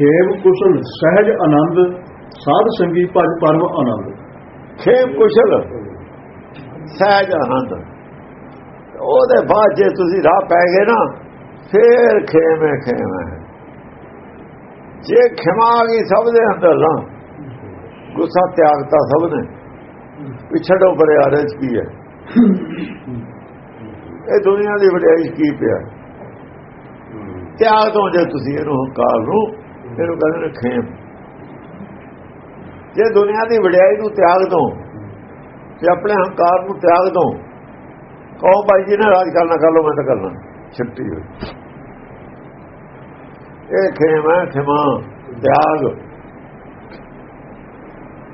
ਖੇਮ ਕੁਸ਼ਲ, ਸਹਿਜ ਆਨੰਦ, ਸਾਧ ਸੰਗੀ ਭਜ ਪਰਮ ਆਨੰਦ। ਖੇਮ ਕੁਸ਼ਲ, ਸਹਿਜ ਆਨੰਦ। ਉਹਦੇ ਬਾਅਦ ਜੇ ਤੁਸੀਂ ਰਾਹ ਪੈ ਗਏ ਨਾ, ਫੇਰ ਖੇਮੇ ਖੇਮੇ ਜੇ ਖਿਮਾ ਗਈ ਸਭ ਦੇ ਅੰਦਰ ਨਾ, ਗੁੱਸਾ ਤਿਆਗਤਾ ਸਭ ਨੇ। ਪਿਛੜੋ ਪਰੇ ਆਰੇ ਚ ਕੀ ਹੈ। ਇਹ ਦੁਨੀਆ ਦੀ ਵਡਿਆਈ 'ਚ ਕੀ ਪਿਆ? ਤਿਆਗ ਤੋਂ ਜੇ ਤੁਸੀਂ ਇਹਨੂੰ ਹੰਕਾਰ ਨੂੰ ਇਹਨੂੰ ਕਹਿੰਦੇ ਨੇ ਖੇਮ ਜੇ ਦੁਨੀਆ ਦੀ ਵਡਿਆਈ ਨੂੰ ਤਿਆਗ ਦੋ ਤੇ ਆਪਣੇ ਹੰਕਾਰ ਨੂੰ ਤਿਆਗ ਦੋ ਕਹੋ ਭਾਈ ਜੀ ਨੇ ਰਾਜ ਕਰਨਾ ਕਰ ਲੋ ਮੈਂ ਤਾਂ ਕਰਨਾ। ਛੱਟੀ ਹੋਈ। ਇਹ ਖੇਮ ਹੈ ਖਿਮਾ ਤਿਆਗ।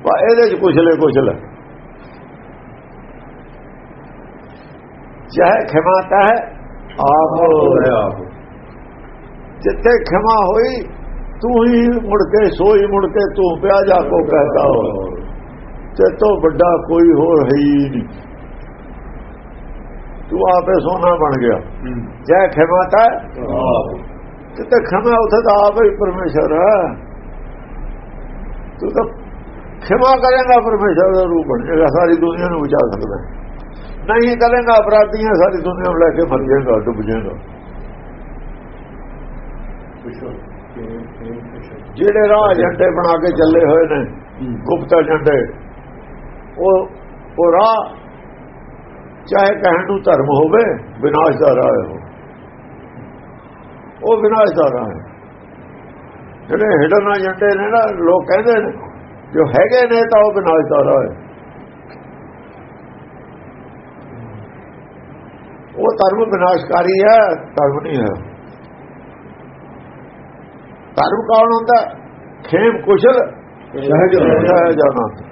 ਵਾ ਇਹਦੇ ਚ ਕੁਛਲੇ ਕੁਛਲ ਚਾਹੇ ਖਿਮਾਤਾ ਹੈ ਆਪ। ਹੋਇਆ ਆਪ ਜਿੱਥੇ ਖਿਮਾ ਹੋਈ ਤੂੰ ਹੀ ਮੁੜ ਕੇ ਸੋਈ ਮੁੜ ਕੇ ਤੂੰ ਪਿਆ ਜਾ ਕੋ ਕਹਤਾ ਹੋ ਤੇ ਤੋਂ ਵੱਡਾ ਕੋਈ ਹੋਰ ਹੈ ਹੀ ਨਹੀਂ। ਤੂੰ ਆਪੇ ਸੋਨਾ ਬਣ ਗਿਆ। ਜੈ ਖਿਮਾਤਾ ਆਪ ਜਿੱਥੇ ਖਿਮਾ ਉੱਥੇ ਤਾਂ ਆਪ ਹੀ ਪਰਮੇਸ਼ਰ ਹੈ। ਤੂੰ ਤਾਂ ਖਿਮਾ ਕਰੇਗਾ ਪਰਮੇਸ਼ਰ ਦਾ ਰੂਪ ਬਣ ਜਾਏਗਾ ਸਾਰੀ ਦੁਨੀਆ ਨੂੰ ਬਚਾ ਸਕਦਾ। ਨਹੀਂ ਕਰੇਗਾ ਅਪਰਾਧੀਆਂ ਸਾਰੀ ਦੁਨੀਆ ਨੂੰ ਲੈ ਕੇ ਮਰ ਜਾਏਗਾ ਡੁੱਬ ਜਾਏਗਾ। ਜਿਹੜੇ ਰਾਹ ਏਜੰਡੇ ਬਣਾ ਕੇ ਚੱਲੇ ਹੋਏ ਨੇ ਗੁਪਤ ਏਜੰਡੇ ਉਹ ਉਹ ਰਾਹ ਚਾਹੇ ਕਹਿਣ ਨੂੰ ਧਰਮ ਹੋਵੇ ਵਿਨਾਸ਼ ਦਾ ਰਾਹ ਹੈ ਉਹ। ਉਹ ਵਿਨਾਸ਼ ਦਾ ਰਾਹ ਹੈ। ਜਿਹੜੇ ਹਿਡਨ ਏਜੰਡੇ ਨੇ ਨਾ ਲੋਕ ਕਹਿੰਦੇ ਨੇ ਜੋ ਹੈਗੇ ਨੇ ਤਾਂ ਉਹ ਵਿਨਾਸ਼ ਦਾ ਰਾਹ ਹੈ। ਉਹ ਧਰਮ ਵਿਨਾਸ਼ਕਾਰੀ ਹੈ ਧਰਮ ਨਹੀਂ ਹੈ। ਧਰਮ ਕੌਣ ਹੁੰਦਾ? ਖੇਮ ਕੁਸ਼ਲ ਸਹਿਜ। ਸਹਿਜ ਆਨੰਦ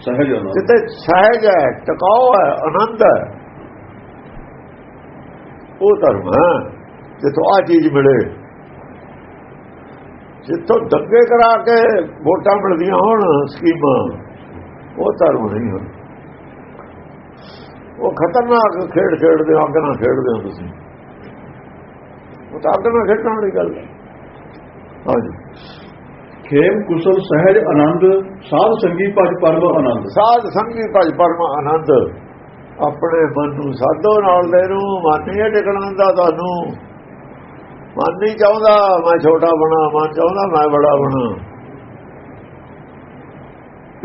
ਸਹਿਜ ਆਨੰਦ ਜਿੱਤੇ ਸਹਿਜ ਹੈ ਟਿਕਾਓ ਹੈ ਆਨੰਦ ਹੈ ਉਹ ਧਰਮ ਹੈ। ਜਿੱਥੋਂ ਆ ਚੀਜ਼ ਮਿਲੇ ਜਿੱਥੋਂ ਦੰਗੇ ਕਰਾ ਕੇ ਵੋਟਾਂ ਮਿਲਦੀਆਂ ਹੋਣ ਸਕੀਮਾਂ ਉਹ ਧਰਮ ਨਹੀਂ ਹੋ ਉਹ ਖਤਰਨਾਕ ਖੇਡ ਖੇਡਦੇ ਹੋ ਅੱਗ ਨਾਲ ਖੇਡਦੇ ਹੋ ਤੁਸੀਂ। ਉਹ ਤਾਂ ਅੱਗ ਨਾਲ ਖੇਡਣ ਵਾਲੀ ਗੱਲ ਹੈ। ਹਾਂਜੀ। ਖੇਮ, ਕੁਸ਼ਲ, ਸਹਿਜ, ਆਨੰਦ, ਸਾਧ ਸੰਗੀ, ਭਜ ਪਰਮ, ਆਨੰਦ। ਸਾਧ ਸੰਗੀ, ਭਜ ਪਰਮ, ਆਨੰਦ। ਆਪਣੇ ਮਨ ਨੂੰ ਸਾਧੋ ਨਾਲ ਦੇ ਨੂੰ ਮਨ ਨਹੀਂ ਟਿਕਣਾ ਦਾ ਤੁਹਾਨੂੰ। ਮਨ ਨਹੀਂ ਚਾਹੁੰਦਾ, ਮੈਂ ਛੋਟਾ ਬਣਾ, ਮਨ ਚਾਹੁੰਦਾ, ਮੈਂ ਬੜਾ ਬਣਾ।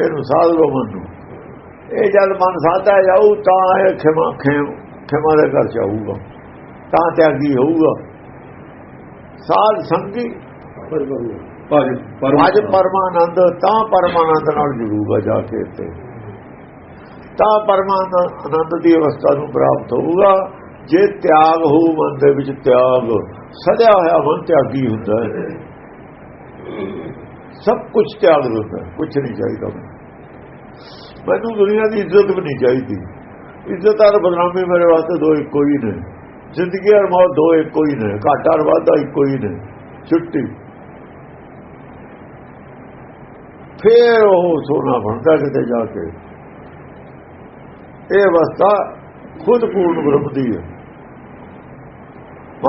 ਇਹਨੂੰ ਸਾਧ ਲੋ ਮਨ ਨੂੰ ਇਹ ਜਦ ਮਨ ਸਾਧਾ ਜਾਊ, ਤਾਂ ਇਹ ਖਿਮਾ, ਖੇਮ, ਖਿਮਾ ਦੇ ਘਰ ਚਾਹੂਗਾ ਤਾਂ ਤਿਆਗੀ ਹੋਊਗਾ। ਸਾਧ ਸੰਗੀ ਭਜ ਪਰਮ ਅੱਜ ਪਰਮਾਨੰਦ ਤਾਂ ਪਰਮਾਨੰਦ ਨਾਲ ਜੁੜੂਗਾ ਜਾ ਕੇ ਤੇ ਤਾਂ ਪਰਮਾਨੰਦ ਦੀ ਅਵਸਥਾ ਨੂੰ ਪ੍ਰਾਪਤ ਹੋਊਗਾ ਜੇ ਤਿਆਗ ਹੋਊ ਮਨ ਦੇ ਵਿੱਚ ਤਿਆਗ ਸਜਿਆ ਹੋਇਆ ਮਨ ਤਿਆਗੀ ਹੁੰਦਾ ਹੈ ਸਭ ਕੁਝ ਤਿਆਗ ਦਿੰਦਾ ਕੁਝ ਨਹੀਂ ਚਾਹੀਦਾ ਮੈਨੂੰ ਦੁਨੀਆ ਦੀ ਇੱਜ਼ਤ ਵੀ ਨਹੀਂ ਚਾਹੀਦੀ ਇੱਜ਼ਤ ਔਰ ਬਦਨਾਮੀ ਮੇਰੇ ਵਾਸਤੇ ਦੋ ਇੱਕੋ ਹੀ ਨੇ ਜ਼ਿੰਦਗੀ ਔਰ ਮੌਤ ਦੋ ਇੱਕੋ ਹੀ ਨੇ ਘਾਟਾ ਔਰ ਵਾਧਾ ਇੱਕੋ ਹੀ ਨੇ ਛੁੱਟੀ ਫੇਰ ਉਹ ਸੋਨਾ ਬਣਦਾ ਕਿਤੇ ਜਾ ਕੇ। ਇਹ ਅਵਸਥਾ ਖੁਦ ਪੂਰਨ ਬ੍ਰਹਮ ਦੀ ਹੈ।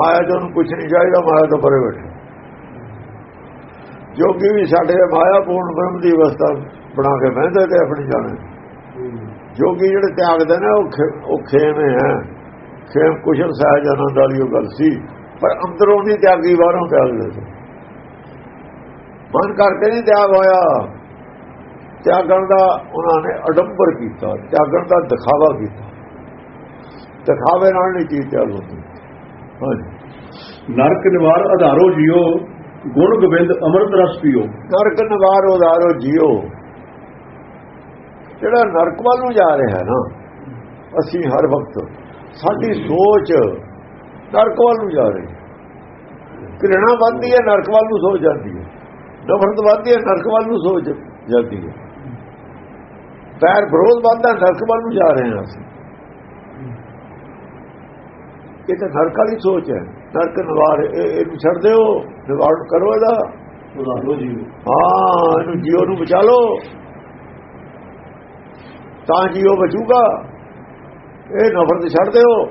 ਮਾਇਆ ਤੋਂ ਕੁਝ ਨਹੀਂ ਚਾਹੀਦਾ, ਮਾਇਆ ਤੋਂ ਪਰੇ ਬੈਠੇ। ਜੋਗੀ ਵੀ ਸਾਡੇ ਮਾਇਆ ਪੂਰਨ ਬ੍ਰਹਮ ਦੀ ਅਵਸਥਾ ਬਣਾ ਕੇ ਬਹਿੰਦੇ ਤੇ ਆਪਣੀ ਜਾਣੇ। ਜੋਗੀ ਜਿਹੜੇ ਤਿਆਗਦੇ ਨੇ, ਉਹ ਖੇ- ਉਹ ਖੇਮੇ ਹੈ। ਖੇਮ ਕੁਸ਼ਲ, ਸਹਿਜ, ਆਨੰਦ ਵਾਲੀ ਉਹ ਗੱਲ ਸੀ। ਪਰ ਅੰਦਰੋਂ ਨਹੀਂ ਤਿਆਗੀ, ਬਾਹਰੋਂ ਤਿਆਗਦੇ ਸੀ ਮਨ ਕਰਕੇ ਨਹੀਂ ਤਿਆਗ ਹੋਇਆ। ਤਿਆਗਣ ਦਾ ਉਹਨਾਂ ਨੇ ਅਡੰਬਰ ਕੀਤਾ ਤਿਆਗਣ ਦਾ ਦਿਖਾਵਾ ਕੀਤਾ। ਦਿਖਾਵੇ ਨਾਲ ਨਹੀਂ ਚੀਜ਼ ਤਿਆਗ ਹੁੰਦੀ। ਹਾਂਜੀ। ਨਰਕ ਨਿਵਾਰ ਆਧਾਰੋ ਜਿਓ ਗੁਣ ਗੋਬਿੰਦ ਅੰਮ੍ਰਿਤ ਰਸ ਪੀਓ। ਨਰਕ ਨਿਵਾਰ ਉਦਾਰੋ ਜਿਓ। ਜਿਹੜਾ ਨਰਕ ਵੱਲ ਨੂੰ ਜਾ ਰਿਹਾ ਹੈ ਨਾ ਅਸੀਂ ਹਰ ਵਕਤ ਸਾਡੀ ਸੋਚ ਨਰਕ ਵੱਲ ਨੂੰ ਜਾ ਰਹੀ ਹੈ। ਘ੍ਰਿਣਾ ਵੱਧਦੀ ਹੈ ਨਰਕ ਵੱਲ ਨੂੰ ਸੋਚ ਜਾਂਦੀ ਹੈ। ਨਫ਼ਰਤ ਵੱਧਦੀ ਹੈ ਨਰਕ ਵੱਲ ਨੂੰ ਸੋਚ ਜਾਂਦੀ ਹੈ। ਪੈਰ ਵਿਰੋਧ ਵੱਧਦਾ ਨਰਕ ਵੱਲ ਨੂੰ ਜਾ ਰਹੇ ਹਾਂ ਅਸੀਂ। ਇਹ ਤਾਂ ਨਰਕ ਵਾਲੀ ਸੋਚ ਹੈ। ਨਰਕ ਨਿਵਾਰ ਇਹ ਇਹਨੂੰ ਛੱਡ ਦਿਓ ਨਿਵਾਰ ਕਰੋ ਇਹਦਾ। ਜਿਓ ਹਾਂ ਇਹਨੂੰ ਜੀਓ ਨੂੰ ਬਚਾ ਲਓ। ਤਾਂ ਜੀਓ ਬਚੂਗਾ। ਇਹ ਨਫ਼ਰਤ ਛੱਡ ਦਿਓ।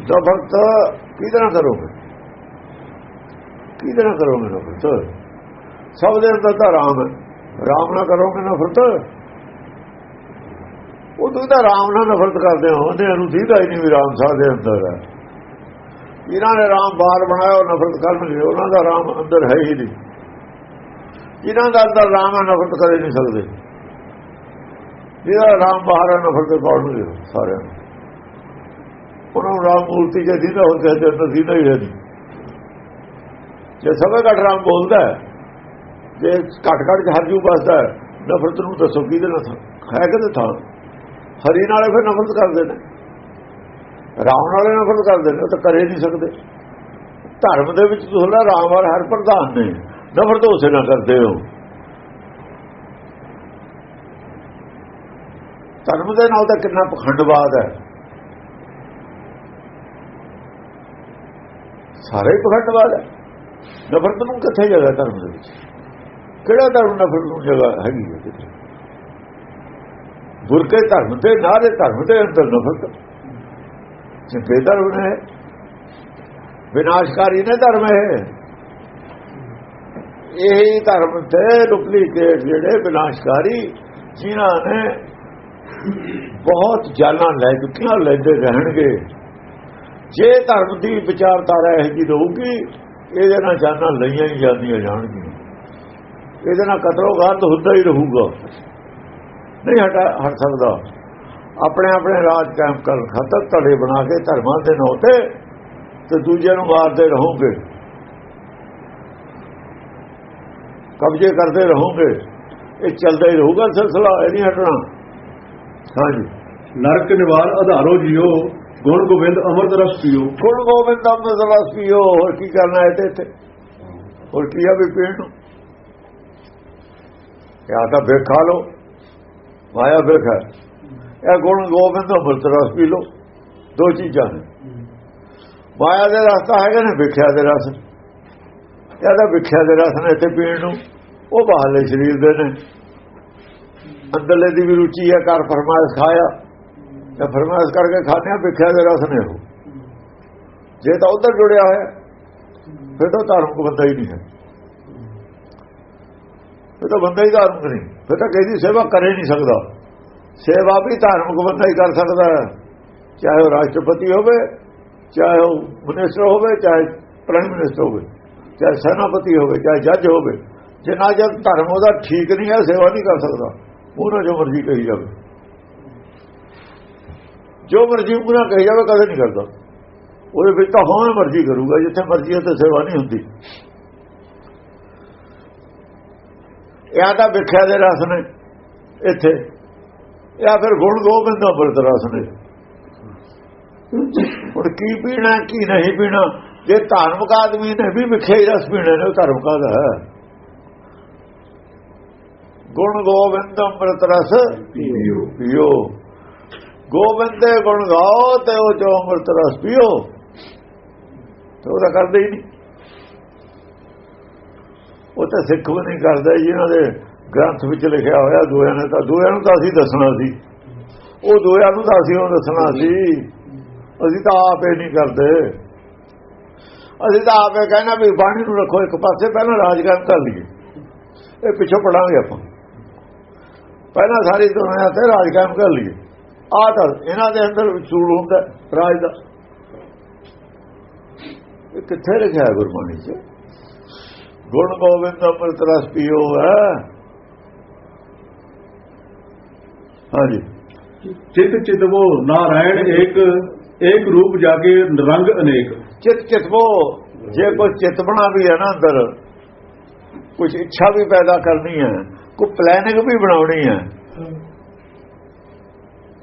ਨਫ਼ਰਤ ਕਿਹਦੇ ਨਾਲ ਕਰੋਗੇ? ਕਿਹਦੇ ਨਾਲ ਕਰੋਗੇ ਨਫ਼ਰਤ? ਸਭ ਦੇ ਅੰਦਰ ਤਾਂ ਰਾਮ ਹੈ। ਰਾਮ ਨਾਲ ਕਰੋਗੇ ਨਫ਼ਰਤ? ਉਹ ਤੁਸੀਂ ਤਾਂ ਰਾਮ ਨਾਲ ਨਫ਼ਰਤ ਕਰਦੇ ਹੋ, ਉਹਦੇ ਨੂੰ ਦੀਦਾ ਹੀ ਨਹੀਂ ਵੀ ਰਾਮ ਸਾਹਿਬ ਦੇ ਅੰਦਰ ਹੈ। ਜਿਨ੍ਹਾਂ ਨੇ ਰਾਮ ਬਾਹਰ ਬਣਾਇਆ, ਉਹ ਨਫ਼ਰਤ ਕਰਨਗੇ ਉਹਨਾਂ ਦਾ ਰਾਮ ਅੰਦਰ ਹੈ ਹੀ ਨਹੀਂ। ਜਿਨ੍ਹਾਂ ਦਾ ਅੰਦਰ ਰਾਮ ਹੈ ਨਫ਼ਰਤ ਕਰੇ ਨਹੀਂ ਸਕਦੇ। ਜਿਹਦਾ ਰਾਮ ਬਾਹਰ ਹੈ, ਨਫ਼ਰਤ ਕਰਨਗੇ ਸਾਰਿਆਂ ਨੂੰ। ਉਹਨਾਂ ਨੂੰ ਰਾਮ ਮੂਰਤੀ ਜੇ ਦੀਦਾ ਹੋ ਕੇ ਅੰਦਰ ਦੀਦਾ ਹੀ ਹੈ ਨਹੀਂ। ਜੇ ਸਭੇ ਘੱਟ ਰਾਮ ਬੋਲਦਾ ਹੈ ਜੇ ਘੱਟ ਘੱਟ ਚ ਹਰਜੂ ਬਸਦਾ ਹੈ, ਨਫ਼ਰਤ ਨੂੰ ਦੱਸੋ ਕਿਹਦੇ ਨਾਲ ਹੈ ਕਿਹਦੇ ਥਾਂ? ਹਰੀ ਨਾਲੇ ਫਿਰ ਨਫ਼ਰਤ ਕਰਦੇ ਨੇ। ਰਾਮ ਨਾਲੇ ਨਫ਼ਰਤ ਕਰਦੇ ਨੇ ਉਹ ਤਾਂ ਕਰੇ ਨਹੀਂ ਸਕਦੇ। ਧਰਮ ਦੇ ਵਿੱਚ ਤੁਹਾਡਾ ਰਾਮ ਔਰ ਹਰ ਪ੍ਰਧਾਨ ਨੇ। ਨਫ਼ਰਤ ਉਸੇ ਨਾਲ ਕਰਦੇ ਹੋ। ਧਰਮ ਦੇ ਨਾਲ ਤਾਂ ਕਿੰਨਾ ਪਖੰਡਵਾਦ ਹੈ। ਸਾਰੇ ਪਖੰਡਵਾਦ ਹੈ। ਨਫ਼ਰਤ ਨੂੰ ਕਿੱਥੇ ਜਗ੍ਹਾ ਧਰਮ ਦੇ ਵਿੱਚ? ਕਿਹੜਾ ਧਰਮ ਨਫ਼ਰਤ ਨੂੰ ਜਗ੍ਹਾ ਹੈਗੀ ਹੈ ਕਿਤੇ ਬੁਰਕੇ ਧਰਮ ਤੇ ਨਾਰੇ ਧਰਮ ਦੇ ਅੰਦਰ ਨਫ਼ਰਤ। ਜਿੱਤੇ ਧਰਮ ਨੇ ਵਿਨਾਸ਼ਕਾਰੀ ਨੇ ਧਰਮ ਹੈ। ਇਹ ਧਰਮ ਤੇ ਡੁਪਲੀਕੇਟ ਜਿਹੜੇ ਵਿਨਾਸ਼ਕਾਰੀ, ਜਿਨ੍ਹਾਂ ਨੇ ਬਹੁਤ ਜਾਨਾਂ ਲੈ ਚੁੱਕੀਆਂ, ਲੈਂਦੇ ਰਹਿਣਗੇ। ਜੇ ਧਰਮ ਦੀ ਵਿਚਾਰਧਾਰਾ ਇਹ ਜੀ ਰਹੂਗੀ, ਇਹਦੇ ਨਾਲ ਜਾਨਾਂ ਲਈਆਂ ਹੀ ਜਾਂਦੀਆਂ ਜਾਣਗੀਆਂ। ਇਹਦੇ ਨਾਲ ਕਤਲੋਗਾਤ ਹੁੰਦਾ ਹੀ ਰਹੂਗਾ। ਨਹੀਂ ਹਟਾ ਹਟ ਸਕਦਾ। ਆਪਣੇ ਆਪਣੇ ਰਾਜ ਕਾਇਮ ਕਰਨ ਖਾਤਰ ਧੜੇ ਬਣਾ ਕੇ ਧਰਮਾਂ ਦੇ ਨਾਂ ਤੇ ਤੇ ਦੂਜੇ ਨੂੰ ਮਾਰਦੇ ਰਹੋਗੇ। ਕਬਜ਼ੇ ਕਰਦੇ ਰਹੋਗੇ। ਇਹ ਚੱਲਦਾ ਹੀ ਰਹੂਗਾ ਸਿਲਸਿਲਾ ਇਹ ਨਹੀਂ ਹਟਣਾ। ਹਾਂਜੀ। ਨਰਕ ਨਿਵਾਰ ਆਧਾਰੋ ਜੀਓ ਗੁਣ ਗੋਬਿੰਦ ਅਮਰਤ ਰਸ ਪੀਓ। ਗੁਣ ਗੋਬਿੰਦ ਅੰਮ੍ਰਿਤ ਰਸ ਪੀਓ ਹੋਰ ਕੀ ਕਰਨਾ ਹੈ ਤੇ? ਇੱਥੇ ਹੋਰ ਕੀ ਆ ਵੀ ਪੀਣ ਨੂੰ? ਜਾਂ ਤਾਂ ਵੇਖ ਖਾ ਲਓ। ਮਾਇਆ ਵੇਖ ਹੈ ਇਹ ਗੁਣ ਗੋਬਿੰਦ ਅੰਮ੍ਰਿਤ ਰਸ ਪੀ ਲਓ। ਦੋ ਚੀਜ਼ਾਂ ਨੇ। ਮਾਇਆ ਦੇ ਰਸਤਾ ਹੈਗਾ ਨੇ ਵਿਖਿਆ ਦੇ ਰਸ। ਇਹਦਾ ਵਿਖਿਆ ਦੇ ਰਸ ਨੇ ਇੱਥੇ ਪੀਣ ਨੂੰ। ਉਹ ਬਾਹਰਲੇ ਸਰੀਰ ਦੇ ਨੇ। ਅੰਦਰਲੇ ਦੀ ਵੀ ਰੁਚੀ ਹੈ ਕਰ ਫਰਮਾਇਸ਼ ਖਾਇਆ। ਤੇ ਫਰਮਾਇਸ਼ ਕਰਕੇ ਖਾਣੇ ਆ ਵਿਖਿਆ ਦੇ ਰਸ ਨੇ ਉਹ। ਜੇ ਤਾਂ ਉਧਰ ਜੁੜਿਆ ਹੋਇਆ, ਫਿਰ ਤਾਂ ਧਾਰਮਿਕ ਬੰਦਾ ਹੀ ਨਹੀਂ ਹੈ। ਫਿਰ ਤਾਂ ਬੰਦਾ ਹੀ ਧਾਰਮਿਕ ਨਹੀਂ। ਫਿਰ ਤਾਂ ਕਿਸੇ ਦੀ ਸੇਵਾ ਕਰੇ ਨਹੀਂ ਸਕਦਾ। ਸੇਵਾ ਵੀ ਧਾਰਮਿਕ ਬੰਦਾ ਹੀ ਕਰ ਸਕਦਾ ਹੈ। ਚਾਹੇ ਉਹ ਰਾਸ਼ਟਰਪਤੀ ਹੋਵੇ, ਚਾਹੇ ਉਹ ਮਿਨਿਸਟਰ ਹੋਵੇ, ਚਾਹੇ ਪ੍ਰਾਈਮ ਮਿਨਿਸਟਰ ਹੋਵੇ, ਚਾਹੇ ਸੈਨਾਪਤੀ ਹੋਵੇ, ਚਾਹੇ ਜੱਜ ਹੋਵੇ। ਜਿੰਨਾ ਜਦ ਧਰਮ ਉਹਦਾ ਠੀਕ ਨਹੀਂ ਹੈ, ਸੇਵਾ ਨਹੀਂ ਕਰ ਸਕਦਾ। ਉਹਨਾਂ ਜੋ ਮਰਜ਼ੀ ਕਹੀ ਜਾਵੇ। ਜੋ ਮਰਜ਼ੀ ਉਹਨਾਂ ਕਹੀ ਜਾਵੇ, ਕਦੇ ਨਹੀਂ ਕਰਦਾ। ਉਹਦੇ ਵਿੱਚ ਤਾਂ ਹੋਣ ਮਰਜ਼ੀ ਕਰੂਗਾ, ਜਿੱਥੇ ਮਰਜ਼ੀ ਹੈ ਤੇ ਸੇਵਾ ਨਹੀਂ ਹੁੰਦੀ। ਇਹ ਤਾਂ ਵਿਖਿਆ ਦੇ ਰਸ ਨੇ ਇੱਥੇ, ਜਾਂ ਫਿਰ ਗੁਣ ਗੋਬਿੰਦ ਦਾ ਅੰਮ੍ਰਿਤ ਰਸ ਨੇ। ਹੁਣ ਕੀ ਪੀਣਾ, ਕੀ ਨਹੀਂ ਪੀਣਾ? ਜੇ ਧਾਰਮਿਕ ਆਦਮੀ ਨੇ ਵੀ ਵਿਖਿਆ ਹੀ ਰਸ ਪੀਣਾ ਨੇ, ਉਹ ਧਾਰਮਿਕ ਦਾ ਹੈ। ਗੁਣ ਗੋਬਿੰਦ ਅੰਮ੍ਰਿਤ ਰਸ ਪੀਓ। ਪੀਓ। ਗੋਬਿੰਦ ਦੇ ਗੁਣ ਗਾਓ ਤੇ ਉਹ ਚੋਂ ਅੰਮ੍ਰਿਤ ਰਸ ਪੀਓ। ਤੇ ਉਹਦਾ ਕਰਦੇ ਹੀ ਨਹੀਂ। ਉਹ ਤਾਂ ਸਿੱਖ ਵੀ ਨਹੀਂ ਕਰਦਾ ਜਿਹਨਾਂ ਦੇ ਗ੍ਰੰਥ ਵਿੱਚ ਲਿਖਿਆ ਹੋਇਆ ਦੋਆਂ ਨੇ ਤਾਂ। ਦੋਆਂ ਨੂੰ ਤਾਂ ਅਸੀਂ ਦੱਸਣਾ ਸੀ। ਉਹ ਦੋਆਂ ਨੂੰ ਤਾਂ ਅਸੀਂ ਉਹ ਦੱਸਣਾ ਸੀ। ਅਸੀਂ ਤਾਂ ਆਪੇ ਨਹੀਂ ਕਰਦੇ। ਅਸੀਂ ਤਾਂ ਆਪੇ ਕਹਿਣਾ ਵੀ ਬਾਣੀ ਨੂੰ ਰੱਖੋ ਇੱਕ ਪਾਸੇ, ਪਹਿਲਾਂ ਰਾਜਗਾਰ ਕਰ ਲਈਏ। ਇਹ ਪਿੱਛੋਂ ਪੜਾਂਗੇ ਆਪਾਂ। ਪਹਿਲਾਂ ਸਾਰੀ ਦੁਨੀਆ ਤੇ ਰਾਜ ਕਾਇਮ ਕਰ ਲਈਏ। ਆਹ ਤਾਂ ਇਹਨਾਂ ਦੇ ਅੰਦਰ ਸੂਲ ਹੁੰਦਾ ਰਾਜ ਦਾ। ਇਹ ਕਿੱਥੇ ਲਿਖਿਆ ਗੁਰਬਾਣੀ 'ਚ? ਗੁਣ ਗੋਬਿੰਦ ਅੰਮ੍ਰਿਤ ਰਸ ਪੀਓ ਹੈ? ਹਾਂਜੀ। ਚਿਤ ਚਿਤਵੋ ਨਾਰਾਇਣ ਏਕ ਏਕ ਰੂਪ ਜਾਗੇ ਰੰਗ ਅਨੇਕ। ਚਿਤ ਚਿਤਵੋ ਜੇ ਕੋਈ ਚਿਤਵਣਾ ਵੀ ਹੈ ਨਾ ਅੰਦਰ ਕੁਝ ਇੱਛਾ ਵੀ ਪੈਦਾ ਕਰਨੀ ਹੈ ਕੋਈ ਪਲੈਨਿੰਗ ਵੀ ਬਣਾਉਣੀ ਹੈ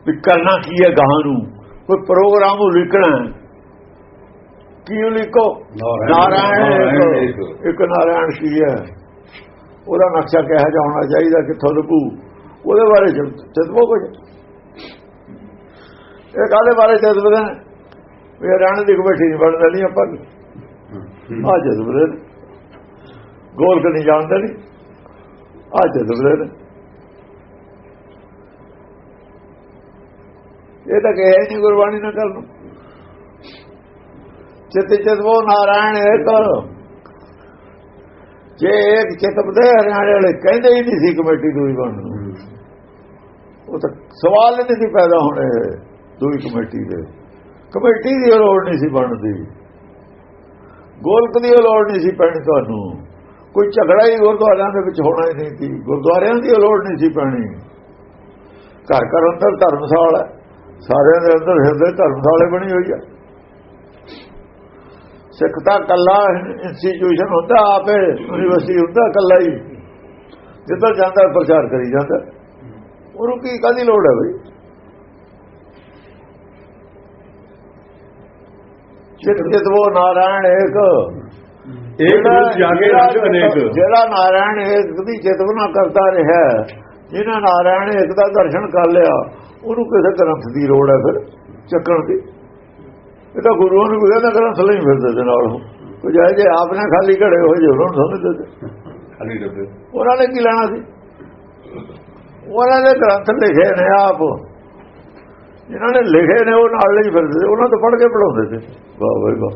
ਵੀ ਕਰਨਾ ਕੀ ਹੈ ਗਾਹਾਂ ਨੂੰ? ਕੋਈ ਪ੍ਰੋਗਰਾਮ ਲਿਖਣਾ ਹੈ ਕੀ ਲਿਖੋ ਨਾਰਾਇਣ ਇੱਕ ਨਾਰਾਇਣ ਕੀ ਹੈ? ਉਹਦਾ ਨਕਸ਼ਾ ਕਿਹਾ ਜਾਣਾ ਚਾਹੀਦਾ ਕਿੱਥੋਂ ਲੱਗੂ ਉਹਦੇ ਬਾਰੇ ਚਿਤਵੋ ਕੁਝ ਇਹ ਕਾਹਦੇ ਬਾਰੇ ਚਿਤਵਦੇ ਨੇ? ਵੀ ਰਹਿਣ ਦੀ ਕਮੇਟੀ ਨਹੀਂ ਬਣਦਾ ਨਹੀਂ ਆਪਾਂ ਆ ਚਿਤਵਦੇ ਨੇ। ਗੋਲ ਨਹੀਂ ਜਾਣਦੇ ਨਹੀਂ ਆ ਚਿਤਵਦੇ ਨੇ। ਇਹ ਤਾਂ ਕਹੇ ਨਹੀਂ ਗੁਰਬਾਣੀ ਨਾ ਕਰਨ ਚਿਤ ਚਿਤਵੋ ਨਾਰਾਇਣ ਇੱਕ ਜੇ ਇੱਕ ਚਿਤਮ ਦੇ ਹਰਿਆਣੇ ਵਾਲੇ, ਕਹਿੰਦੇ ਹੀ ਨਹੀਂ ਸੀ ਕਮੇਟੀ ਦੂਈ ਬਣਨ ਉਹ ਤਾਂ ਸਵਾਲ ਨਹੀਂ ਸੀ ਪੈਦਾ ਹੋਣੇ ਦੂਈ ਕਮੇਟੀ ਦੇ। ਕਮੇਟੀ ਦੀ ਲੋੜ ਨਹੀਂ ਸੀ ਬਣਦੀ। ਗੋਲਕ ਦੀ ਲੋੜ ਨਹੀਂ ਸੀ ਪੈਣੀ ਤੁਹਾਨੂੰ। ਕੋਈ ਝਗੜਾ ਹੀ ਗੁਰਦੁਆਰਿਆਂ ਦੇ ਵਿੱਚ ਹੋਣਾ ਹੀ ਨਹੀਂ ਸੀ। ਗੁਰਦੁਆਰਿਆਂ ਦੀ ਲੋੜ ਨਹੀਂ ਸੀ ਪੈਣੀ। ਘਰ ਘਰ ਅੰਦਰ ਧਰਮਸ਼ਾਲ ਹੈ। ਸਾਰਿਆਂ ਦੇ ਅੰਦਰ ਹਿਰਦੇ ਧਰਮਸ਼ਾਲੇ ਬਣੀ ਹੋਈ ਹੈ ਸਿੱਖ ਤਾਂ ਕੱਲਾ ਇੰਸਟੀਚਿਊਸ਼ਨ ਹੁੰਦਾ ਆਪੇ ਯੂਨੀਵਰਸਿਟੀ ਹੁੰਦਾ ਕੱਲਾ ਹੀ। ਜਿੱਦਾਂ ਜਾਂਦਾ ਪ੍ਰਚਾਰ ਕਰੀ ਜਾਂਦਾ। ਉਹਨੂੰ ਕੀ ਕਾਦੀ ਲੋੜ ਹੈ ਬਈ? ਚਿਤ ਚਿਤਵੋ ਨਾਰਾਇਣ ਇੱਕ ਜਿਹੜਾ ਨਾਰਾਇਣ ਏਕ ਦੀ ਚਿਤਵਨਾ ਕਰਦਾ ਰਿਹਾ ਜਿਹਨਾਂ ਨਾਰਾਇਣ ਏਕ ਦਾ ਦਰਸ਼ਨ ਕਰ ਲਿਆ ਉਹਨੂੰ ਕਿਸੇ ਗ੍ਰੰਥ ਦੀ ਲੋੜ ਹੈ ਫਿਰ ਚੱਕਣ ਦੀ। ਇਹ ਤਾਂ ਗੁਰੂਆਂ ਨੂੰ ਕਹਿੰਦਾ ਗ੍ਰੰਥ ਲਈ ਫਿਰਦੇ ਦੇ ਨਾਲ ਉਹ। ਜੇ ਜੇ ਆਪਨੇ ਖਾਲੀ ਘੜੇ ਹੋਏ ਜੇ ਉਹਨਾਂ ਨੂੰ ਸਮਝਦੇ ਤੇ ਖਾਲੀ ਡੱਬੇ। ਉਹਨਾਂ ਨੇ ਕੀ ਲੈਣਾ ਸੀ? ਉਹਨਾਂ ਨੇ ਗ੍ਰੰਥ ਲਿਖੇ ਨੇ ਆਪ। ਜਿਨ੍ਹਾਂ ਨੇ ਲਿਖੇ ਨੇ ਉਹ ਨਾਲ ਲਈ ਫਿਰਦੇ ਉਹਨਾਂ ਤੋਂ ਪੜ੍ਹ ਕੇ ਪੜਾਉਂਦੇ ਸੀ ਵਾਹ ਵਾਹ ਵਾਹ।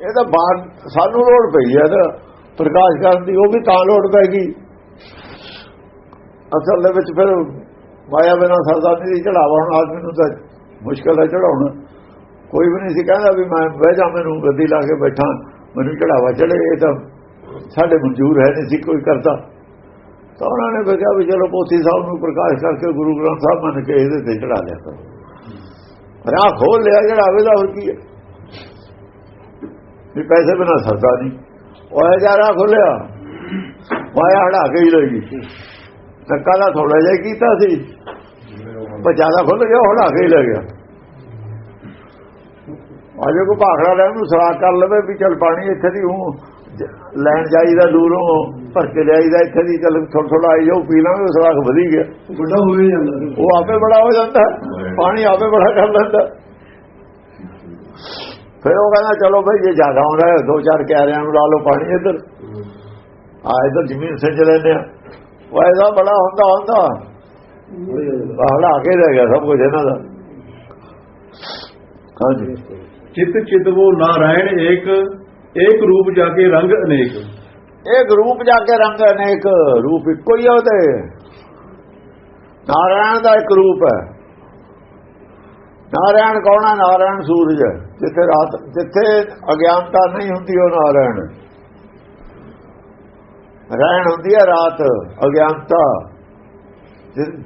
ਇਹ ਤਾਂ ਬਾਤ ਸਾਨੂੰ ਲੋੜ ਪਈ ਹੈ ਨਾ ਪ੍ਰਕਾਸ਼ ਕਰਨ ਦੀ ਉਹ ਵੀ ਤਾਂ ਲੋੜ ਪੈ ਗਈ। ਅਸਲ ਦੇ ਵਿੱਚ ਫਿਰ ਮਾਇਆ ਬਿਨਾ ਸਰਦਾ ਨਹੀਂ ਚੜਾਵਾ ਹੁਣ ਆਦਮੀ ਨੂੰ ਤਾਂ ਮੁਸ਼ਕਲ ਹੈ ਚੜਾਉਣਾ ਕੋਈ ਵੀ ਨਹੀਂ ਸੀ ਕਹਿੰਦਾ ਵੀ ਮੈਂ ਬਹਿ ਜਾ, ਮੈਨੂੰ ਗੱਦੀ ਲਾ ਕੇ ਬੈਠਾ, ਮੈਨੂੰ ਚੜਾਵਾ ਚੜੇ ਇਹ ਤਾਂ ਸਾਡੇ ਮਨਜ਼ੂਰ ਹੈ ਨਹੀਂ ਸੀ ਕੋਈ ਕਰਦਾ। ਤਾਂ ਉਹਨਾਂ ਨੇ ਫਿਰ ਕਿਹਾ ਵੀ ਚਲੋ ਪੋਥੀ ਸਾਹਿਬ ਨੂੰ ਪ੍ਰਕਾਸ਼ ਕਰਕੇ ਗੁਰੂ ਗ੍ਰੰਥ ਸਾਹਿਬ ਮੰਨ ਕੇ ਇਹਦੇ ਤੇ ਚੜਾ ਲਿਆ ਕਰੋ। ਰਾਹ ਖੋਲ ਲਿਆ ਚੜਾਵੇ ਦਾ ਹੋਰ ਕੀ ਹੈ। ਵੀ ਪੈਸੇ ਬਿਨਾ ਸਰਦਾ ਨਹੀਂ। ਉਹ ਇਹ ਜਾ ਰਾਹ ਖੋਲਿਆ। ਵਾਇਆ ਹੜਾ ਕੇ ਹੀ ਲਈ ਧੱਕਾ ਦਾ ਥੋੜਾ ਜਿਹਾ ਕੀਤਾ ਸੀ। ਪਰ ਜ਼ਿਆਦਾ ਖੁੱਲ ਗਿਆ ਹੜਾ ਕੇ ਹੀ ਲੈ ਗਿਆ। ਅਜੇ ਕੋ ਭਾਖੜਾ ਰਹਿ ਨੂੰ ਸਵਾਰ ਕਰ ਲਵੇ ਵੀ ਚਲ ਪਾਣੀ ਇੱਥੇ ਦੀ ਹੂੰ ਲੈਣ ਜਾਈਦਾ ਦੂਰੋਂ ਭਰ ਕੇ ਲਿਆਈਦਾ ਇੱਥੇ ਦੀ ਚਲ ਥੋੜਾ ਥੋੜਾ ਆਈ ਜਾਓ ਪੀ ਲਾਂਗੇ ਸਵਾਖ ਵਧੀ ਗਿਆ। ਵੱਡਾ ਹੋਏ ਜਾਂਦਾ। ਉਹ ਆਪੇ ਬੜਾ ਹੋ ਜਾਂਦਾ ਪਾਣੀ ਆਪੇ ਬੜਾ ਕਰ ਲੈਂਦਾ। ਫਿਰ ਉਹ ਕਹਿੰਦਾ ਚਲੋ ਭਾਈ ਜੇ ਜ਼ਿਆਦਾ ਆਉਂਦਾ ਹੈ ਦੋ ਚਾਰ ਕਿਆਰਿਆਂ ਨੂੰ ਲਾ ਲਓ ਪਾਣੀ ਇੱਧਰ। ਆ ਇੱਧਰ ਜ਼ਮੀਨ ਸਿੰਜ ਲੈਂਦੇ ਆ। ਉਹ ਇਹਦਾ ਬੜਾ ਹੁੰਦਾ ਹੁੰਦਾ। ਹੜਾ ਕੇ ਰਹਿ ਗਿਆ ਸਭ ਕੁਝ ਇਹਨਾਂ ਦਾ। ਹਾਂਜੀ। ਚਿਤ ਚਿਤਵੋ ਨਾਰਾਇਣ ਏਕ ਏਕ ਰੂਪ ਜਾਗੇ ਰੰਗ ਅਨੇਕ। ਇੱਕ ਰੂਪ ਜਾ ਕੇ ਰੰਗ ਅਨੇਕ ਰੂਪ ਇੱਕੋ ਹੀ ਆ ਉਹਦੇ। ਨਾਰਾਇਣ ਦਾ ਇੱਕ ਰੂਪ ਹੈ। ਨਾਰਾਇਣ ਕੌਣ ਹੈ? ਨਾਰਾਇਣ ਸੂਰਜ। ਜਿੱਥੇ ਰਾਤ ਜਿੱਥੇ ਅਗਿਆਨਤਾ ਨਹੀਂ ਹੁੰਦੀ ਉਹ ਨਾਰਾਇਣ। ਹੈ। ਰਹਿਣ ਹੁੰਦੀ ਹੈ ਰਾਤ, ਅਗਿਆਨਤਾ।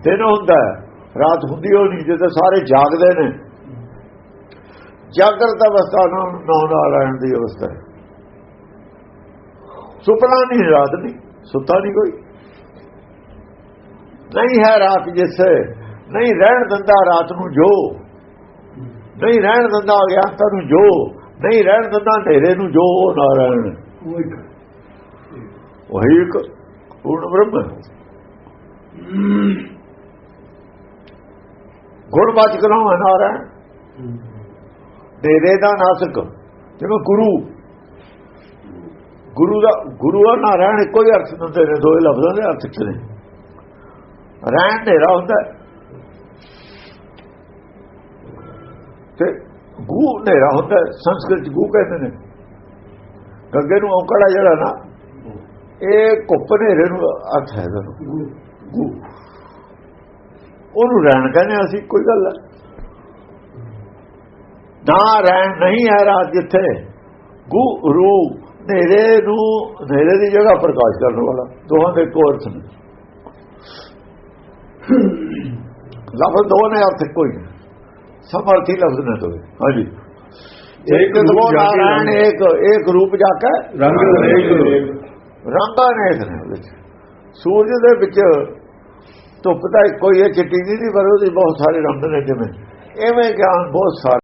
ਦਿਨ- ਹੁੰਦਾ ਰਾਤ ਹੁੰਦੀ ਉਹ ਨਹੀਂ, ਜਦੋਂ ਸਾਰੇ ਜਾਗਦੇ ਨੇ। ਜਾਗਰਤ ਅਵਸਥਾ ਨੂੰ ਨੌ ਨਾਰਾਇਣ ਦੀ ਅਵਸਥਾ ਸੁਪਨਾ ਨਹੀਂ, ਰਾਤ ਨਹੀਂ, ਸੁੱਤਾ ਨਹੀਂ ਕੋਈ। ਨਹੀਂ ਹੈ ਰਾਤ ਜਿਸ ਨਹੀਂ ਰਹਿਣ ਦਿੰਦਾ ਰਾਤ ਨੂੰ ਜੋ। ਨਹੀਂ ਰਹਿਣ ਦਿੰਦਾ ਅਗਿਆਨਤਾ ਨੂੰ ਜੋ। ਨਹੀਂ ਰਹਿਣ ਦਿੰਦਾ ਹਨੇਰੇ ਨੂੰ ਜੋ, ਉਹ ਨਾਰਾਇਣ ਉਹੀ ਇੱਕ ਪੂਰਨ ਬ੍ਰਹਮ ਗੁਣ ਗੁਣਵਾਚਕ ਨਾਮ ਹੈ ਨਾਰਾਇਣ। ਦਾ ਨਾਸਕ ਜਿਵੇਂ ਗੁਰੂ। ਗੁਰੂ ਦਾ, ਗੁਰੂ ਆ ਨਾਰਾਇਣ, ਇੱਕੋ ਹੀ ਅਰਥ ਦਿੰਦੇ ਨੇ ਦੋਏ ਲਫ਼ਜ਼ਾਂ ਦੇ ਅਰਥ ਚ ਨੇ। ਰਹਿਣ ਹਨੇਰਾ ਹੁੰਦਾ ਤੇ ਗੂ ਹਨੇਰਾ ਹੁੰਦਾ ਸੰਸਕ੍ਰਿਤ ਚ ਗੂ ਕਹਿੰਦੇ ਨੇ। ਗੱਗੇ ਨੂੰ ਔਕੜਾ ਜਿਹੜਾ ਨਾ ਇਹ ਕੁੱਪ ਹਨੇਰੇ ਨੂੰ ਅਰਥ ਹੈ ਇਹਦਾ। ਉਹਨੂੰ ਰਹਿਣ ਕਹਿੰਦੇ ਅਸੀਂ ਕੋਈ ਗੱਲ ਨਾ ਰਹਿਣ ਨਹੀਂ ਹੈ ਰਾਤ ਜਿੱਥੇ। ਗੂ ਰੂ ਹਨੇਰੇ ਨੂੰ ਹਨੇਰੇ ਦੀ ਜਗ੍ਹਾ ਪ੍ਰਕਾਸ਼ ਕਰਨ ਵਾਲਾ। ਦੋਹਾਂ ਦੇ ਇੱਕੋ ਅਰਥ ਨੇ। ਲਫ਼ਜ਼ ਦੋ ਨੇ ਅਰਥ ਕੋਈ ਸਮਰਥੀ ਲਫ਼ਜ਼ ਨੇ ਦੋਏ ਹਾਂਜੀ। ਇੱਕ ਦੋ ਨਾਰਾਇਣ ਇੱਕ ਇੱਕ ਰੂਪ ਜਾ ਕੇ ਰੰਗ। ਅਨੇਕ ਰੰਗਾਂ ਨੇ ਨੇ ਉਹਦੇ ਸੂਰਜ ਦੇ ਵਿੱਚ ਧੁੱਪ ਤਾਂ ਇੱਕੋ ਹੀ ਹੈ ਚਿੱਟੀ ਦੀ ਨਹੀਂ ਪਰ ਉਹਦੇ ਬਹੁਤ ਸਾਰੇ ਰੰਗ ਨੇ ਜਿਵੇਂ। ਐਵੇਂ ਗਿਆਨ ਬਹੁਤ ਸਾਰੇ